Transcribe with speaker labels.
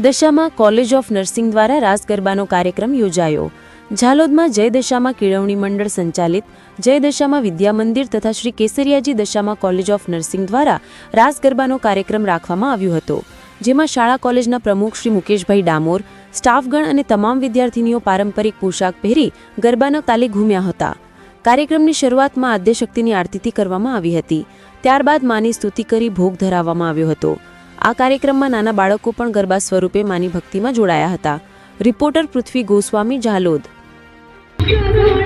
Speaker 1: Dashama college of nursing દ્વારા રાસ ગરબાનો કાર્યક્રમ યોજાયો. ઝાલોદમાં જય દશામાં કેળવણી મંડળ સંચાલિત, જય દશામાં વિદ્યા મંદિર તથા શ્રી કેસરિયાજી દશામાં કોલેજ ઓફ નર્સિંગ દ્વારા રાસ ગરબાનો કાર્યક્રમ રાખવામાં આવ્યો હતો. જેમાં શાળા કોલેજના પ્રમુખ શ્રી મુકેશભાઈ ડામોર, સ્ટાફગણ અને તમામ વિદ્યાર્થીનીઓ પારંપરિક પોશાક પહેરી ગરબાનો તાલે ઘૂમ્યા હતા. કાર્યક્રમની શરૂઆતમાં આદ્યશક્તિની આરતીથી કરવામાં આવી હતી. ત્યારબાદ માની સ્તુતિ કરી ભોગ ધરાવવામાં આવ્યો હતો. આ કાર્યક્રમમાં નાના બાળકો પણ ગરબા સ્વરૂપે માની ભક્તિમાં જોડાયા હતા. રિપોર્ટર પૃથ્વી ગોસ્વામી
Speaker 2: Thank